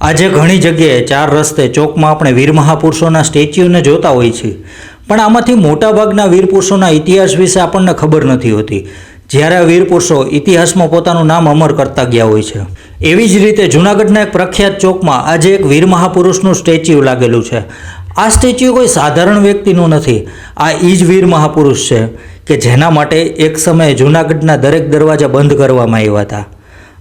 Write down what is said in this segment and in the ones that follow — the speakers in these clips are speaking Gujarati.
આજે ઘણી જગ્યાએ ચાર રસ્તે ચોકમાં આપણે વીર મહાપુરુષોના સ્ટેચ્યુને જોતા હોઈએ છીએ. પણ આમાંથી મોટાભાગના વીર પુરુષોના ઇતિહાસ વિશે આપણને ખબર નથી હોતી. જ્યારે આ વીર પુરુષો ઇતિહાસમાં પોતાનું નામ અમર કરતા ગયા હોય છે. એવી જ રીતે જૂનાગઢના એક પ્રખ્યાત ચોકમાં આજે એક વીર મહાપુરુષનું સ્ટેચ્યુ લાગેલું છે. આ સ્ટેચ્યુ કોઈ સાધારણ વ્યક્તિનું નથી. આ એ જ વીર મહાપુરુષ છે કે જેના માટે એક સમયે જૂનાગઢના દરેક દરવાજા બંધ કરવામાં આવ્યા હતા.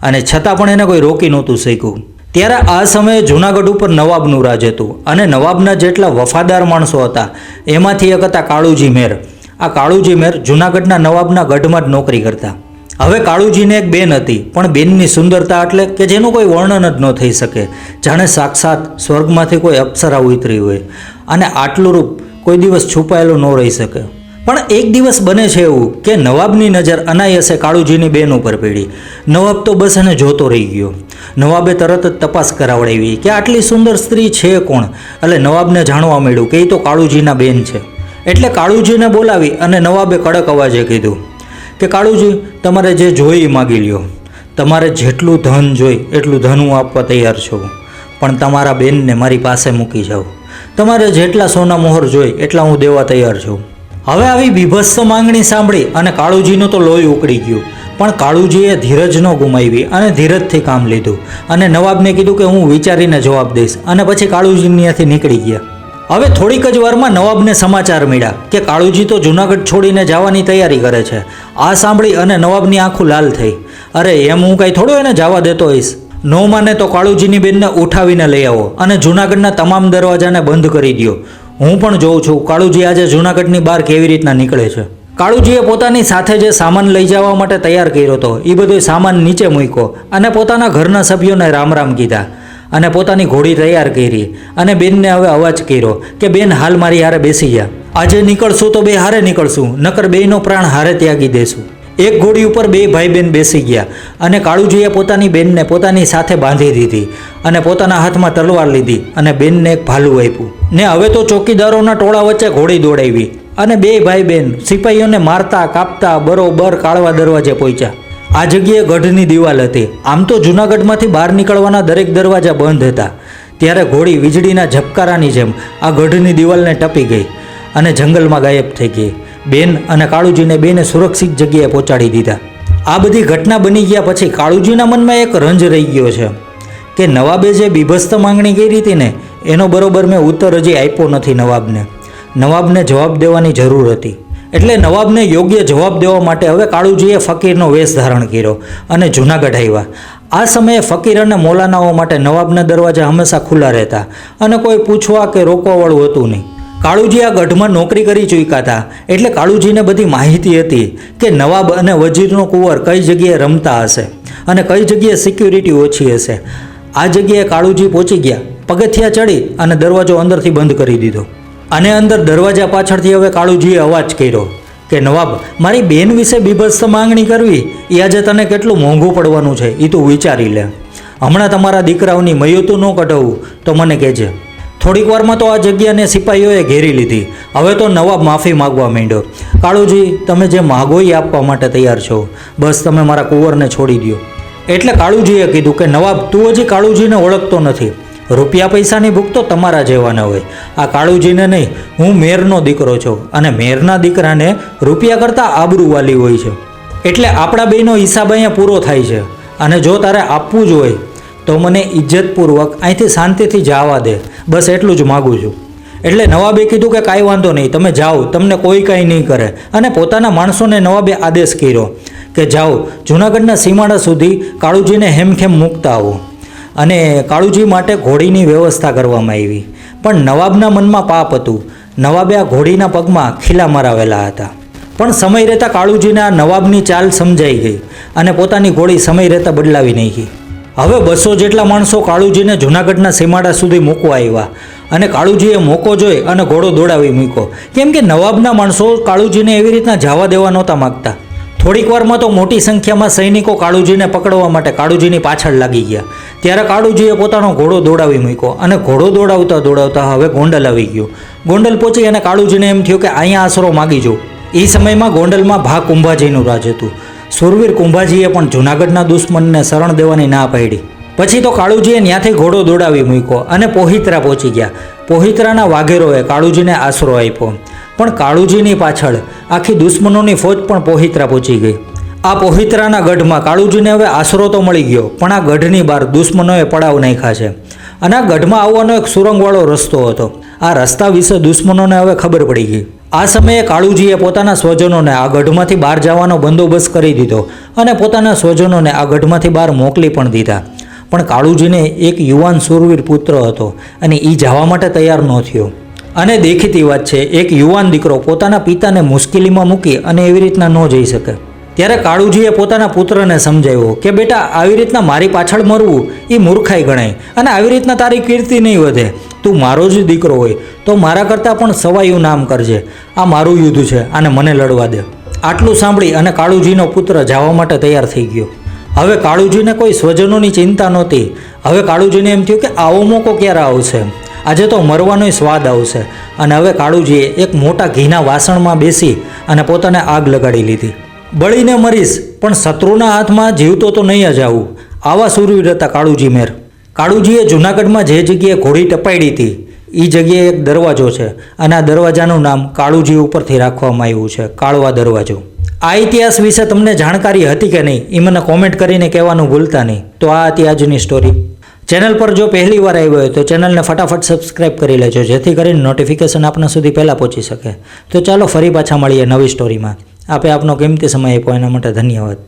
અને છતાં પણ એને કોઈ રોકી નહોતું શક્યું. ત્યારે આ સમયે જૂનાગઢ ઉપર નવાબનું રાજ હતું અને નવાબના જેટલા વફાદાર માણસો હતા, એમાંથી એક હતા કાળુજી મેર. આ કાળુજી મેર જૂનાગઢના નવાબના ગઢમાં જ નોકરી કરતા. હવે કાળુજીને એક બેન હતી, પણ બેનની સુંદરતા એટલે કે જેનું કોઈ વર્ણન જ ન થઈ શકે. જાણે સાક્ષાત સ્વર્ગમાંથી કોઈ અપ્સરા ઉતરી હોય અને આટલું રૂપ કોઈ દિવસ છુપાયેલું ન રહી શકે. પણ એક દિવસ બને છે એવું કે નવાબની નજર અનાયસે કાળુજીની બેન ઉપર પડી. નવાબ તો બસ એને જોતો રહી ગયો. નવાબે તરત જ તપાસ કરાવડાવી કે આટલી સુંદર સ્ત્રી છે કોણ? એટલે નવાબને જાણવા મળ્યું કે એ તો કાળુજીના બેન છે. એટલે કાળુજીને બોલાવી અને નવાબે કડક અવાજે કીધું કે કાળુજી, તમારે જે જોઈ માગી લ્યો. તમારે જેટલું ધન જોઈ એટલું ધન હું આપવા તૈયાર છું. પણ તમારા બેનને મારી પાસે મૂકી જાઓ. તમારે જેટલા સોના મોહર જોઈ એટલા હું દેવા તૈયાર છું. હવે આવી બીભત્સ માંગણી સાંભળી અને કાળુજીનું તો લોહી ઉકળી ગયું. પણ કાળુજીએ ધીરજ ન ગુમાવી અને ધીરજથી કામ લીધું. અને નવાબને કીધું કે હું વિચારીને જવાબ દઈશ. અને પછી કાળુજી ત્યાંથી નીકળી ગયા. હવે થોડીક જ વારમાં નવાબને સમાચાર મળ્યા કે કાળુજી તો જૂનાગઢ છોડીને જવાની તૈયારી કરે છે. આ સાંભળી અને નવાબની આંખો લાલ થઈ. અરે, એમ હું કાંઈ થોડું એને જવા દેતો હોઈશ. નો માને તો કાળુજીની બેનને ઉઠાવીને લઈ આવો અને જૂનાગઢના તમામ દરવાજાને બંધ કરી દો હું પણ જોઉં છું કાળુજી આજે જૂનાગઢની બહાર કેવી રીતના નીકળે છે. કાળુજીએ પોતાની સાથે જે સામાન લઈ જવા માટે તૈયાર કર્યો હતો એ બધો સામાન નીચે મૂક્યો અને પોતાના ઘરના સભ્યોને રામ રામ કીધા અને પોતાની ઘોડી તૈયાર કરી અને બેનને હવે અવાજ કર્યો કે, બેન, હાલ મારી હારે બેસી ગયા આજે નીકળશું તો બે હારે નીકળશું, નકર બેયનો પ્રાણ હારે ત્યાગી દેશું. એક ઘોડી ઉપર બે ભાઈ બેન બેસી ગયા અને કાળુજીએ પોતાની બેનને પોતાની સાથે બાંધી દીધી અને પોતાના હાથમાં તલવાર લીધી અને બેનને એક ભાલું આપ્યું. ને હવે તો ચોકીદારોના ટોળા વચ્ચે ઘોડી દોડાવી. અને બે ભાઈ બેન સિપાહીઓને મારતા, કાપતા, બરોબર કાળવા દરવાજે પહોંચ્યા આ જગ્યાએ ગઢની દિવાલ હતી. આમ તો જૂનાગઢમાંથી બહાર નીકળવાના દરેક દરવાજા બંધ હતા. ત્યારે ઘોડી વીજળીના ઝબકારાની જેમ આ ગઢની દિવાલને ટપી ગઈ અને જંગલમાં ગાયબ થઈ ગઈ. બેન અને કાળુજીને બેને સુરક્ષિત જગ્યાએ પહોંચાડી દીધા. આ બધી ઘટના બની ગયા પછી કાળુજીના મનમાં એક રંજ રહી ગયો છે કે નવાબે જે બીભસ્ત માંગણી કરી હતી ને, એનો બરોબર મેં ઉત્તર હજી આપ્યો નથી નવાબને. નવાબને જવાબ દેવાની જરૂર હતી. એટલે નવાબને યોગ્ય જવાબ દેવા માટે હવે કાળુજીએ ફકીરનો વેશ ધારણ કર્યો અને જૂનાગઢ આવ્યા. આ સમયે ફકીર અને મોલાનાઓ માટે નવાબના દરવાજા હંમેશા ખુલ્લા રહેતા અને કોઈ પૂછવા કે રોકવાવાળું હતું નહીં. કાળુજી આ ગઢમાં નોકરી કરી ચૂક્યા હતા. એટલે કાળુજીને બધી માહિતી હતી કે નવાબ અને વજીરનો કુંવર કઈ જગ્યાએ રમતા હશે અને કઈ જગ્યાએ સિક્યુરિટી ઓછી હશે. આ જગ્યાએ કાળુજી પહોંચી ગયા. પગથિયા ચડી અને દરવાજો અંદરથી બંધ કરી દીધો. અને અંદર દરવાજા પાછળથી હવે કાળુજીએ અવાજ કર્યો કે, નવાબ, મારી બેન વિશે બીભત્સ માંગણી કરવી, એ આજે તને કેટલું મોંઘું પડવાનું છે એ તું વિચારી લે. હમણાં તમારા દીકરાઓની મયુતું ન કઢાવું, તો મને કહેજે. થોડીક વારમાં તો આ જગ્યાને સિપાહીઓએ ઘેરી લીધી. હવે તો નવાબ માફી માગવા માંડ્યો. કાળુજી, તમે જે માગો એ આપવા માટે તૈયાર છો, બસ તમે મારા કુંવરને છોડી દો એટલે કાળુજીએ કીધું કે, નવાબ, તું હજી કાળુજીને ઓળખતો નથી. રૂપિયા પૈસાની ભૂખ તો તમારા જેવાના હોય. આ કાળુજીને નહીં, હું મેરનો દીકરો છું અને મેરના દીકરાને રૂપિયા કરતાં આબરૂવાલી હોય છે. એટલે આપણા બેનો હિસાબ અહીંયા પૂરો થાય છે અને જો તારે આપવું જ હોય, તો મને ઇજ્જતપૂર્વક અહીંથી શાંતિથી જવા દે. બસ એટલું જ માગું છું. એટલે નવાબે કીધું કે કાંઈ વાંધો નહીં, તમે જાઓ, તમને કોઈ કાંઈ નહીં કરે. અને પોતાના માણસોને નવાબે આદેશ કર્યો કે જાઓ, જૂનાગઢના સીમાડા સુધી કાળુજીને હેમખેમ મૂકતા આવો. અને કાળુજી માટે ઘોડીની વ્યવસ્થા કરવામાં આવી. પણ નવાબના મનમાં પાપ હતું. નવાબે આ ઘોડીના પગમાં ખીલા મરાવેલા હતા. પણ સમય રહેતા કાળુજીને આ નવાબની ચાલ સમજાઈ ગઈ અને પોતાની ઘોડી સમય રહેતા બદલાવી નાખી. હવે બસો જેટલા માણસો કાળુજીને જૂનાગઢના સીમાડા સુધી મૂકવા આવ્યા અને કાળુજીએ મોકો જોઈ અને ઘોડો દોડાવી મૂક્યો. કેમ કે નવાબના માણસો કાળુજીને એવી રીતના જવા દેવા નહોતા માગતા. થોડીક વારમાં તો મોટી સંખ્યામાં સૈનિકો કાળુજીને પકડવા માટે કાળુજીની પાછળ લાગી ગયા. ત્યારે કાળુજીએ પોતાનો ઘોડો દોડાવી મૂક્યો અને ઘોડો દોડાવતા દોડાવતા હવે ગોંડલ આવી ગયો. ગોંડલ પહોંચી અને કાળુજીને એમ થયું કે અહીંયા આશરો માગી જો. એ સમયમાં ગોંડલમાં ભા કુંભાજીનું રાજ હતું. સુરવીર કુંભાજીએ પણ જૂનાગઢના દુશ્મનને શરણ દેવાની ના પાડી. પછી તો કાળુજીએ ત્યાંથી ઘોડો દોડાવી મૂક્યો અને પોહિત્રા પહોંચી ગયા. પોહિત્રાના વાઘેરોએ કાળુજીને આશરો આપ્યો. પણ કાળુજીની પાછળ આખી દુશ્મનોની ફોજ પણ પોહિત્રા પહોંચી ગઈ. આ પોહિત્રાના ગઢમાં કાળુજીને હવે આશરો તો મળી ગયો, પણ આ ગઢની બહાર દુશ્મનોએ પડાવ નાખ્યા છે. અને આ ગઢમાં આવવાનો એક સુરંગવાળો રસ્તો હતો. આ રસ્તા વિશે દુશ્મનોને હવે ખબર પડી ગઈ. આ સમયે કાળુજીએ પોતાના સ્વજનોને આ ગઢમાંથી બહાર જવાનો બંદોબસ્ત કરી દીધો અને પોતાના સ્વજનોને આ ગઢમાંથી બહાર મોકલી પણ દીધા. પણ કાળુજીને એક યુવાન સુરવીર પુત્ર હતો અને એ જવા માટે તૈયાર ન થયો. અને દેખીતી વાત છે, એક યુવાન દીકરો પોતાના પિતાને મુશ્કેલીમાં મૂકી અને એવી રીતના ન જઈ શકે. ત્યારે કાળુજીએ પોતાના પુત્રને સમજાવ્યો કે, બેટા, આવી રીતના મારી પાછળ મરવું એ મૂર્ખાઈ ગણાય અને આવી રીતના તારી કીર્તિ નહીં વધે. તું મારો જ દીકરો હોય, તો મારા કરતાં પણ સવાયું નામ કરજે. આ મારું યુદ્ધ છે આને મને લડવા દે. આટલું સાંભળી અને કાળુજીનો પુત્ર જવા માટે તૈયાર થઈ ગયો. હવે કાળુજીને કોઈ સ્વજનોની ચિંતા નહોતી. હવે કાળુજીને એમ થયું કે, આવો મોકો ક્યારે આવશે? આજે તો મરવાનોય સ્વાદ આવશે. અને હવે કાળુજીએ એક મોટા ઘીના વાસણમાં બેસી અને પોતાને આગ લગાડી લીધી. બળીને મરીશ, પણ શત્રુના હાથમાં જીવતો તો નહીં જ આવું. આવા સુરવીર હતા કાળુજી મેર. કાળુજીએ જૂનાગઢમાં જે જગ્યાએ ઘોડી ટપાડી હતી એ જગ્યાએ એક દરવાજો છે. અને આ દરવાજાનું નામ કાળુજી ઉપરથી રાખવામાં આવ્યું છે, કાળવા દરવાજો. આ ઇતિહાસ વિશે તમને જાણકારી હતી કે નહીં એ મને કોમેન્ટ કરીને કહેવાનું ભૂલતા નહીં. તો આ હતી આજની સ્ટોરી ચેનલ પર જો પહેલી વાર આવ્યો હોય તો ચેનલને ફટાફટ સબસ્ક્રાઇબ કરી લેજો, જેથી કરીને નોટિફિકેશન આપના સુધી પહેલાં પહોંચી શકે. તો ચાલો ફરી પાછા મળીએ નવી સ્ટોરીમાં આપે આપનો કિંમતી સમય આપ્યો, એના માટે ધન્યવાદ.